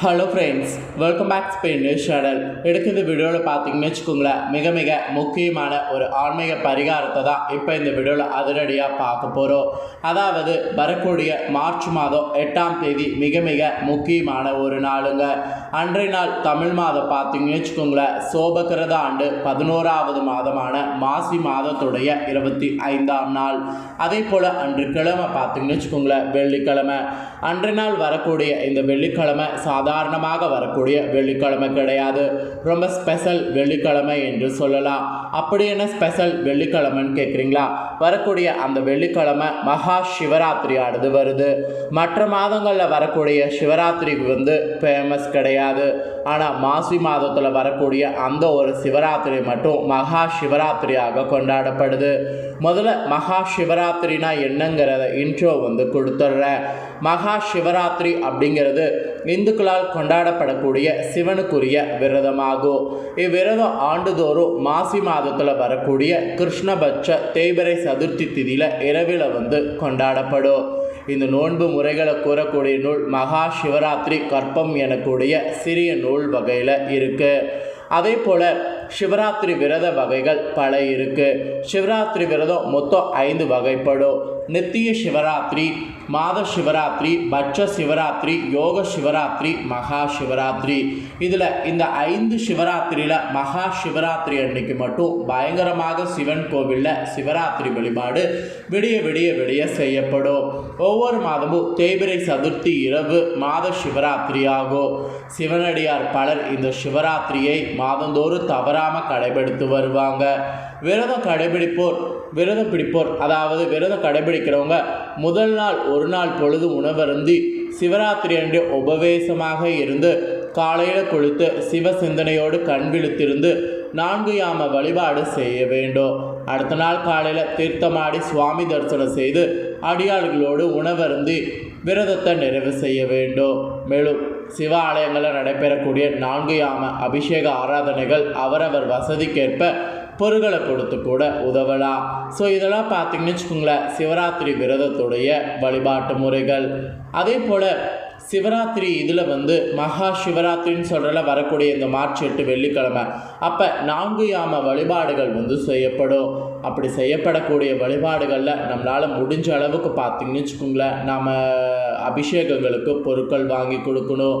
Hello friends welcome back Spain news channel எடுக்க இந்த வீடியோவில் பார்த்தீங்கன்னு வச்சுக்கோங்களேன் மிக மிக முக்கியமான ஒரு ஆன்மீக பரிகாரத்தை தான் இப்போ இந்த வீடியோவில் அதிரடியாக பார்க்க போகிறோம் அதாவது வரக்கூடிய மார்ச் மாதம் எட்டாம் தேதி மிக மிக முக்கியமான ஒரு நாளுங்க. அன்றைய நாள் தமிழ் மாதம் பார்த்தீங்கன்னு வச்சுக்கோங்களேன் சோபகிரத ஆண்டு பதினோராவது மாதமான மாசி மாதத்துடைய இருபத்தி ஐந்தாம் நாள். அதே போல் அன்று கிழமை பார்த்தீங்கன்னு வச்சுக்கோங்களேன் வெள்ளிக்கிழமை. அன்றைய நாள் வரக்கூடிய இந்த வெள்ளிக்கிழமை சாதாரணமாக வரக்கூடிய வெள்ளிக்கிழமை கிடையாது. ரொம்ப ஸ்பெஷல் வெள்ளிக்கிழமை என்று சொல்லலாம். அப்படி என்ன ஸ்பெஷல் வெள்ளிக்கிழமைன்னு கேட்குறீங்களா வரக்கூடிய அந்த வெள்ளிக்கிழமை மகா சிவராத்திரியானது வருது. மற்ற மாதங்களில் வரக்கூடிய சிவராத்திரிக்கு வந்து ஃபேமஸ் கிடையாது. ஆனால் மாசி மாதத்தில் வரக்கூடிய அந்த ஒரு சிவராத்திரி மட்டும் மகா சிவராத்திரியாக கொண்டாடப்படுது. முதல்ல மகா சிவராத்திரினா என்னங்கிறத இன்ட்ரோ வந்து கொடுத்துட்றேன். மகா சிவராத்திரி அப்படிங்கிறது இந்துக்களால் கொண்டாடப்படக்கூடிய சிவனுக்குரிய விரதமாகும். இவ்விரதம் ஆண்டுதோறும் மாசி மாதத்தில் வரக்கூடிய கிருஷ்ணபட்ச தேய்பிரை சதுர்த்தி திதியில் இரவில் வந்து கொண்டாடப்படும். இந்த நோன்பு முறைகளை கூறக்கூடிய நூல் மகா சிவராத்திரி கற்பம் எனக்கூடிய சிறிய நூல் வகையில் இருக்குது அதே போல் சிவராத்திரி விரத வகைகள் பல இருக்குது சிவராத்திரி விரதம் மொத்தம் ஐந்து வகைப்படும். நித்திய சிவராத்திரி மாத சிவராத்திரி பட்ச சிவராத்திரி யோக சிவராத்திரி மகா சிவராத்திரி. இதில் இந்த ஐந்து சிவராத்திரியில் மகா சிவராத்திரி அன்னைக்கு மட்டும் பயங்கரமாக சிவன் கோவிலில் சிவராத்திரி வழிபாடு விடிய விடிய விடிய செய்யப்படும். ஒவ்வொரு மாதமும் தேய்பிரை சதுர்த்தி இரவு மாத சிவராத்திரி ஆகும். சிவனடியார் பலர் இந்த சிவராத்திரியை மாதந்தோறும் தவறாமல் கடைபிடித்து வருவாங்க. விரதம் கடைபிடிப்போர் விரதம் பிடிப்போர். அதாவது விரதம் கடைபிடிக்கிறவங்க முதல் நாள் ஒரு நாள் பொழுது உணவருந்தி சிவராத்திரி அன்று உபவேசமாக இருந்து காலையில் குளித்து சிவ சிந்தனையோடு கண் விழித்திருந்து நான்கு யாம வழிபாடு செய்ய வேண்டும். அடுத்த நாள் காலையில் தீர்த்தமாடி சுவாமி தரிசனம் செய்து அடியாள்களோடு உணவருந்தி விரதத்தை நிறைவு செய்ய வேண்டும். மேலும் சிவ ஆலயங்களில் நடைபெறக்கூடிய நான்கு யாம அபிஷேக ஆராதனைகள் அவரவர் வசதிக்கேற்ப பொருட்களை கொடுத்து கூட உதவலாம். ஸோ இதெல்லாம் பார்த்தீங்கன்னு வச்சுக்கோங்களேன் சிவராத்திரி விரதத்துடைய வழிபாட்டு முறைகள். அதே போல் சிவராத்திரி இதில் வந்து மகா சிவராத்திரின்னு சொல்கிறல வரக்கூடிய இந்த மார்ச் எட்டு வெள்ளிக்கிழமை. அப்போ நான்கு யாம வழிபாடுகள் வந்து செய்யப்படும். அப்படி செய்யப்படக்கூடிய வழிபாடுகளில் நம்மளால் முடிஞ்ச அளவுக்கு பார்த்திங்கன்னு வச்சுக்கோங்களேன் நாம் அபிஷேகங்களுக்கு பொருட்கள் வாங்கி கொடுக்கணும்.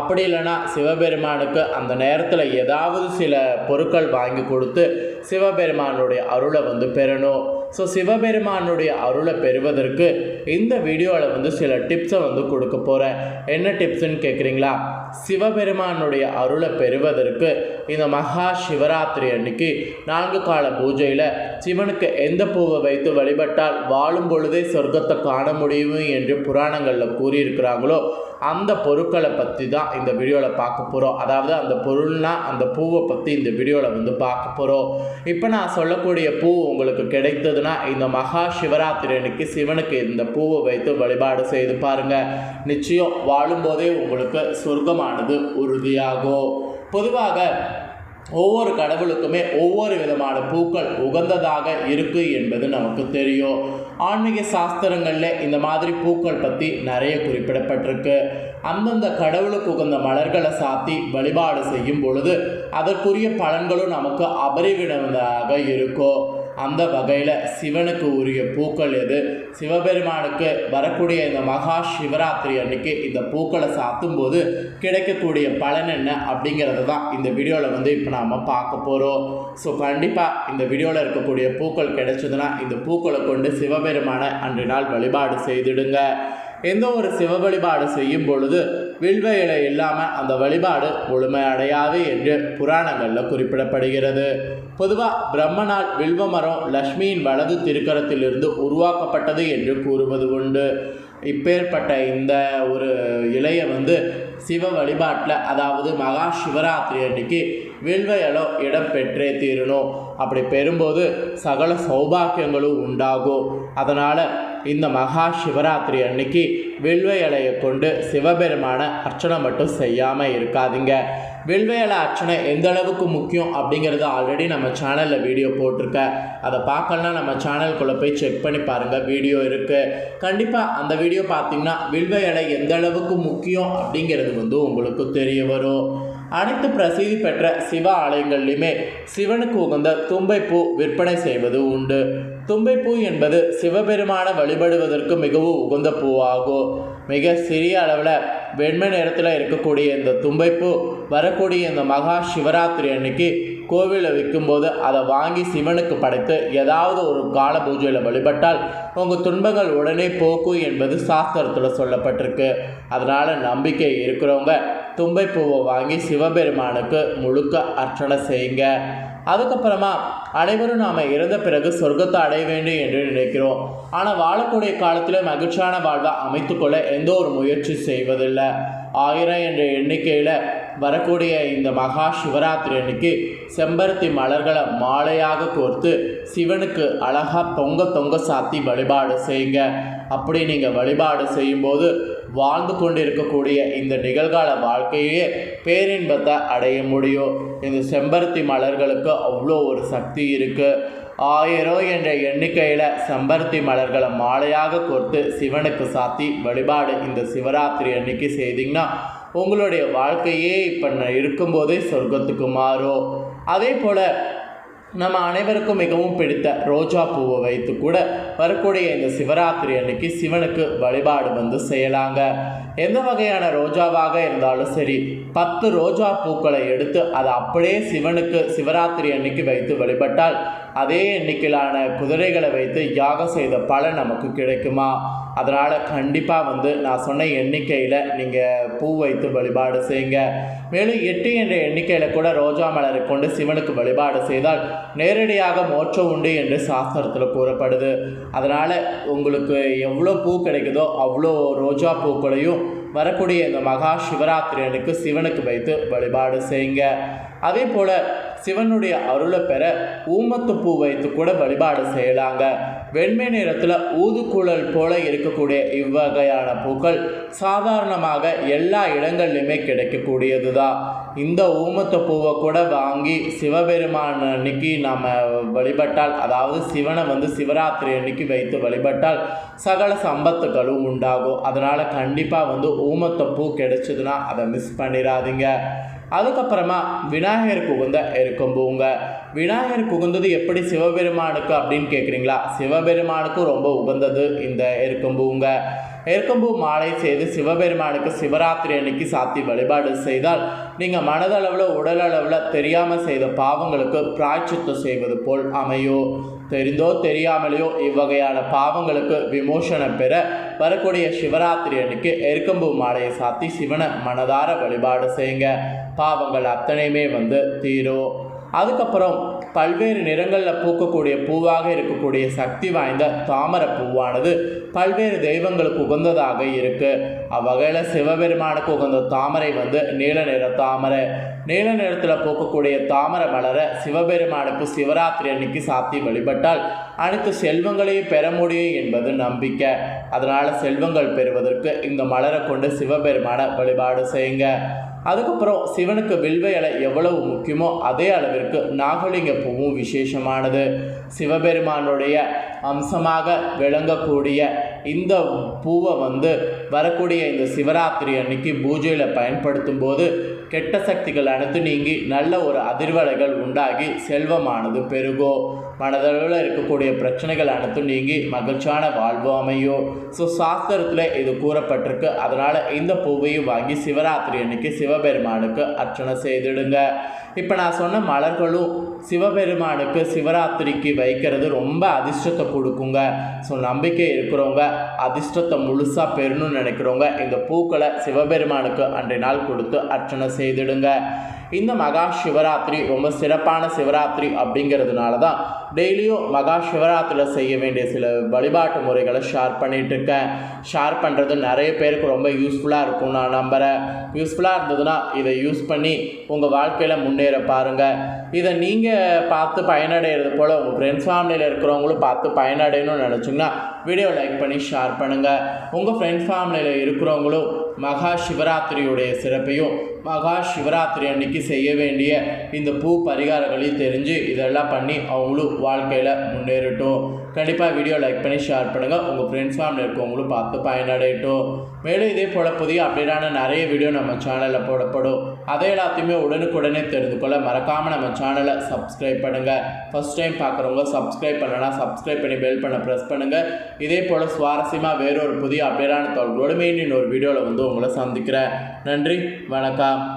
அப்படி இல்லைன்னா சிவபெருமானுக்கு அந்த நேரத்தில் ஏதாவது சில பொருட்கள் வாங்கி கொடுத்து சிவபெருமானுடைய அருளை வந்து பெறணும். ஸோ சிவபெருமானுடைய அருளை பெறுவதற்கு இந்த வீடியோவில் வந்து சில டிப்ஸை வந்து கொடுக்க போகிறேன் என்ன டிப்ஸுன்னு கேட்குறீங்களா சிவபெருமானுடைய அருளை பெறுவதற்கு இந்த மகா சிவராத்திரி அன்னைக்கு நான்கு கால பூஜையில் சிவனுக்கு எந்த பூவை வைத்து வழிபட்டால் வாழும் பொழுதே சொர்க்கத்தை காண முடியும் என்று புராணங்களில் கூறியிருக்கிறாங்களோ அந்த பொருட்களை பற்றி தான் இந்த வீடியோவில் பார்க்க போகிறோம் அதாவது அந்த பொருள்னால் அந்த பூவை பற்றி இந்த வீடியோவில் வந்து பார்க்க போகிறோம் இப்போ நான் சொல்லக்கூடிய பூ உங்களுக்கு கிடைத்ததுன்னா இந்த மகா சிவராத்திரி அன்னைக்கு சிவனுக்கு இந்த பூவை வைத்து வழிபாடு செய்து பாருங்கள் நிச்சயம் வாழும்போதே உங்களுக்கு சொர்க்கமானது உறுதியாகும். பொதுவாக ஒவ்வொரு கடவுளுக்குமே ஒவ்வொரு விதமான பூக்கள் உகந்ததாக இருக்கு என்பது நமக்கு தெரியும். ஆன்மீக சாஸ்திரங்களில் இந்த மாதிரி பூக்கள் பற்றி நிறைய குறிப்பிடப்பட்டிருக்கு. அந்தந்த கடவுளுக்கு உகந்த மலர்களை சாத்தி வழிபாடு செய்யும் பொழுது அதற்குரிய பலன்களும் நமக்கு அபரிவிடமாக இருக்கும். அந்த வகையில் சிவனுக்கு உரிய பூக்கள் எது? சிவபெருமானுக்கு வரக்கூடிய இந்த மகா சிவராத்திரி அன்னைக்கு இந்த பூக்களை சாத்தும் போது கிடைக்கக்கூடிய பலன் என்ன அப்படிங்கிறது தான் இந்த வீடியோவில் வந்து இப்போ நாம் பார்க்க போகிறோம் ஸோ கண்டிப்பாக இந்த வீடியோவில் இருக்கக்கூடிய பூக்கள் கிடைச்சதுன்னா இந்த பூக்களை கொண்டு சிவபெருமானை அன்று நாள் வழிபாடு செய்திடுங்க. எந்த ஒரு சிவ வழிபாடு செய்யும் பொழுது வில்வ இலை இல்லாமல் அந்த வழிபாடு முழுமையடையாது என்று புராணங்களில் குறிப்பிடப்படுகிறது. பொதுவாக பிரம்மனால் வில்வ மரம் லக்ஷ்மியின் வலது திருக்கரத்திலிருந்து உருவாக்கப்பட்டது என்று கூறுவது உண்டு. இப்பேற்பட்ட இந்த ஒரு இலையை வந்து சிவ வழிபாட்டில் அதாவது மகா சிவராத்திரி அன்னைக்கு வில்வ இடம் பெற்றே தீரணும். அப்படி பெறும்போது சகல சௌபாக்கியங்களும் உண்டாகும். அதனால் இந்த மகா சிவராத்திரி அன்னைக்கு வில்வை இலையை கொண்டு சிவபெருமான அர்ச்சனை மட்டும் செய்யாமல் இருக்காதீங்க. வில்வை இலை அர்ச்சனை எந்த அளவுக்கு முக்கியம் அப்படிங்கிறத ஆல்ரெடி நம்ம சேனலில் வீடியோ போட்டிருக்கேன் அதை பார்க்கலாம் நம்ம சேனல்குள்ளே போய் செக் பண்ணி பாருங்கள் வீடியோ இருக்குது கண்டிப்பாக அந்த வீடியோ பார்த்திங்கன்னா வில்வை இலை எந்த அளவுக்கு முக்கியம் அப்படிங்கிறது வந்து உங்களுக்கு தெரிய வரும். அனைத்து பிரசித்தி பெற்ற சிவ ஆலயங்கள்லையுமே சிவனுக்கு உகந்த தும்பைப்பூ விற்பனை செய்வது உண்டு. தும்பைப்பூ என்பது சிவபெருமானை வழிபடுவதற்கு மிகவும் உகந்த பூவாகும். மிக சிறிய அளவில் வெண்மை நிறத்தில் இருக்கக்கூடிய இந்த தும்பைப்பூ வரக்கூடிய இந்த மகா சிவராத்திரி அன்னைக்கு கோவிலில் விற்கும்போது அதை வாங்கி சிவனுக்கு படைத்து ஏதாவது ஒரு கால பூஜையில் வழிபட்டால் உங்கள் துன்பங்கள் உடனே போக்கும் என்பது சாஸ்திரத்தில் சொல்லப்பட்டிருக்கு. அதனால் நம்பிக்கை இருக்கிறவங்க தும்பைப்பூவை வாங்கி சிவபெருமானுக்கு முழுக்க அர்ச்சனை செய்யுங்க. அதுக்கப்புறமா அனைவரும் நாம் இறந்த பிறகு சொர்க்கத்தை அடைய வேண்டும் என்று நினைக்கிறோம். ஆனால் வாழக்கூடிய காலத்தில் மகிழ்ச்சியான வாழ்வை அமைத்துக்கொள்ள எந்த ஒரு முயற்சி செய்வதில்லை. ஆயிரம் என்ற எண்ணிக்கையில் வரக்கூடிய இந்த மகா சிவராத்திரி அன்னைக்கு செம்பருத்தி மலர்களை மாலையாக கோர்த்து சிவனுக்கு அழகாக தொங்க தொங்க சாத்தி வழிபாடு செய்யுங்க. அப்படி நீங்கள் வழிபாடு செய்யும்போது வாழ்ந்து கொண்டிருக்கக்கூடிய இந்த நிகழ்கால வாழ்க்கையே பேரின்பத்தை அடைய முடியும். இந்த செம்பருத்தி மலர்களுக்கு அவ்வளோ ஒரு சக்தி இருக்குது ஆயிரம் என்ற எண்ணிக்கையில் செம்பருத்தி மலர்களை மாலையாக கொடுத்து சிவனுக்கு சாத்தி வழிபாடு இந்த சிவராத்திரி அன்னைக்கு செய்தீங்கன்னா உங்களுடைய வாழ்க்கையே இப்போ இருக்கும்போதே சொர்க்கத்துக்கு மாறும். அதே போல் நம்ம அனைவருக்கும் மிகவும் பிடித்த ரோஜா பூவை வைத்து கூட வரக்கூடிய இந்த சிவராத்திரி அன்னைக்கு சிவனுக்கு வழிபாடு வந்து செய்யலாங்க. எந்த வகையான ரோஜாவாக இருந்தாலும் சரி பத்து ரோஜா பூக்களை எடுத்து அதை அப்படியே சிவனுக்கு சிவராத்திரி அன்னைக்கு வைத்து வழிபட்டால் அதே எண்ணிக்கையிலான குதிரைகளை வைத்து யாகம் செய்த பலன் நமக்கு கிடைக்குமா? அதனால் கண்டிப்பாக வந்து நான் சொன்ன எண்ணிக்கையில் நீங்கள் பூ வைத்து வழிபாடு செய்யுங்க. மேலும் எட்டு என்ற எண்ணிக்கையில் கூட ரோஜா மலரை கொண்டு சிவனுக்கு வழிபாடு செய்தால் நேரடியாக மோட்சம் உண்டு என்று சாஸ்திரத்தில் கூறப்படுது. அதனால் உங்களுக்கு எவ்வளோ பூ கிடைக்குதோ அவ்வளோ ரோஜா பூக்களையும் வரக்கூடிய இந்த மகா சிவராத்திரி அன்னைக்கு சிவனுக்கு வைத்து வழிபாடு செய்யுங்க. அதே போல் சிவனுடைய அருளை பெற ஊமத்து பூ வைத்து கூட வழிபாடு செய்யலாங்க. வெண்மை நிறத்தில் ஊதுக்குழல் போல இருக்கக்கூடிய இவ்வகையான பூக்கள் சாதாரணமாக எல்லா இடங்கள்லையுமே கிடைக்கக்கூடியது தான் இந்த ஊமத்து பூவை கூட வாங்கி சிவபெருமான் அன்னைக்கு நாம் வழிபட்டால் அதாவது சிவனை வந்து சிவராத்திரி அன்னைக்கு வைத்து வழிபட்டால் சகல சம்பத்துகளும் உண்டாகும். அதனால் கண்டிப்பாக வந்து ஊமத்த பூ கிடைச்சதுன்னா அதை மிஸ் பண்ணிடாதீங்க அதுக்கப்புறமா விநாயகருக்கு உகந்த எருக்கம்பூங்க. விநாயகருக்கு உகந்தது எப்படி சிவபெருமானுக்கு அப்படின்னு கேட்குறீங்களா சிவபெருமானுக்கும் ரொம்ப உகந்தது இந்த எருக்கம்பூங்க. எருக்கம்பூ மாலை செய்து சிவபெருமானுக்கு சிவராத்திரி அன்னைக்கு சாத்தி வழிபாடு செய்தால் நீங்கள் மனதளவில் உடலளவில் தெரியாமல் செய்த பாவங்களுக்கு பிராய்ச்சித்தம் செய்வது போல் அமையும். தெரிந்தோ தெரியாமலேயோ இவ்வகையான பாவங்களுக்கு விமோசனம் பெற வரக்கூடிய சிவராத்திரி அன்னைக்கு எருக்கம்பூ மாலையை சாத்தி சிவனை மனதார வழிபாடு செய்யுங்க. பாவங்கள் அத்தனையுமே வந்து தீரும். அதுக்கப்புறம் பல்வேறு நிறங்களில் பூக்கக்கூடிய பூவாக இருக்கக்கூடிய சக்தி வாய்ந்த தாமரை பூவானது பல்வேறு தெய்வங்களுக்கு உகந்ததாக இருக்குது அவ்வகையில் சிவபெருமானுக்கு உகந்த தாமரை வந்து நீல நிற தாமரை நீல நிறத்தில் பூக்கக்கூடிய தாமரை மலரை சிவபெருமானுக்கு சிவராத்திரி அன்னைக்கு சாத்தி வழிபட்டால் அனைத்து செல்வங்களையும் பெற முடியும் என்பது நம்பிக்கை. அதனால் செல்வங்கள் பெறுவதற்கு இந்த மலரை கொண்டு சிவபெருமானை வழிபாடு செய்யுங்க. அதுக்கப்புறம் சிவனுக்கு வில்வ இலை எவ்வளவு முக்கியமோ அதே அளவிற்கு நாகலிங்க பூவும் விசேஷமானது. சிவபெருமானுடைய அம்சமாக விளங்கக்கூடிய இந்த பூவை வந்து வரக்கூடிய இந்த சிவராத்திரி அன்னைக்கு பூஜையில் பயன்படுத்தும் போது கெட்ட சக்திகள் அனைத்து நீங்கி நல்ல ஒரு அதிர்வலைகள் உண்டாகி செல்வமானது பெருகோ. மனதளவில் இருக்கக்கூடிய பிரச்சனைகள் அனைத்தும் நீங்கி மகிழ்ச்சியான வாழ்வு அமையும் ஸோ சாஸ்திரத்தில் இது கூறப்பட்டிருக்கு. அதனால் இந்த பூவையும் வாங்கி சிவராத்திரி அன்னைக்கு சிவபெருமானுக்கு அர்ச்சனை செய்திடுங்க. இப்போ நான் சொன்ன மலர்களும் சிவபெருமானுக்கு சிவராத்திரிக்கு வைக்கிறது ரொம்ப அதிர்ஷ்டத்தை கொடுக்குங்க. ஸோ நம்பிக்கை இருக்கிறவங்க அதிர்ஷ்டத்தை முழுசாக பெறணும்னு நினைக்கிறவங்க இந்த பூக்களை சிவபெருமானுக்கு அன்றைய நாள் கொடுத்து அர்ச்சனை செய்திடுங்க. இந்த மகா சிவராத்திரி ரொம்ப சிறப்பான சிவராத்திரி அப்படிங்கிறதுனால தான் டெய்லியும் மகா சிவராத்திரியில் செய்ய வேண்டிய சில வழிபாட்டு முறைகளை ஷேர் பண்ணிகிட்டு இருக்கேன். ஷேர் பண்ணுறது நிறைய பேருக்கு ரொம்ப யூஸ்ஃபுல்லாக இருக்கும் நான் நம்புகிறேன் யூஸ்ஃபுல்லாக இருந்ததுன்னா இதை யூஸ் பண்ணி உங்கள் வாழ்க்கையில் முன்னேற பாருங்கள் இதை நீங்கள் பார்த்து பயனடைகிறது போல் உங்கள் ஃப்ரெண்ட்ஸ் ஃபேமிலியில் இருக்கிறவங்களும் பார்த்து பயனடையணும்னு நினச்சிங்கன்னா வீடியோ லைக் பண்ணி ஷேர் பண்ணுங்கள் உங்கள் ஃப்ரெண்ட்ஸ் ஃபேமிலியில் இருக்கிறவங்களும் மகா சிவராத்திரியுடைய சிறப்பையும் மகா சிவராத்திரி அன்னைக்கு செய்ய வேண்டிய இந்த பூ பரிகாரங்களையும் தெரிஞ்சு இதெல்லாம் பண்ணி அவங்களும் வாழ்க்கையில் முன்னேறட்டும். கண்டிப்பாக வீடியோ லைக் பண்ணி ஷேர் பண்ணுங்கள் உங்கள் ஃப்ரெண்ட்ஸ் ஃபேமிலி இருக்கவங்களும் பார்த்து பயனடையட்டும். மேலும் இதே போல் புதிய அப்டேட்டான நிறைய வீடியோ நம்ம சேனலில் போடப்படும். அதை எல்லாத்தையுமே உடனுக்குடனே தெரிந்து கொள்ள மறக்காமல் நம்ம சேனலை சப்ஸ்கிரைப் பண்ணுங்கள் ஃபஸ்ட் டைம் பார்க்குறவங்க சப்ஸ்கிரைப் பண்ணலாம் சப்ஸ்கிரைப் பண்ணி பெல் பண்ண ப்ரெஸ் பண்ணுங்கள் இதே போல் சுவாரஸ்யமாக வேறொரு புதிய அப்டேட்டான தகவலோடு மீண்டும் இன்னொரு வீடியோவில் வந்து உங்களை சந்திக்கிறேன். நன்றி வணக்கம்.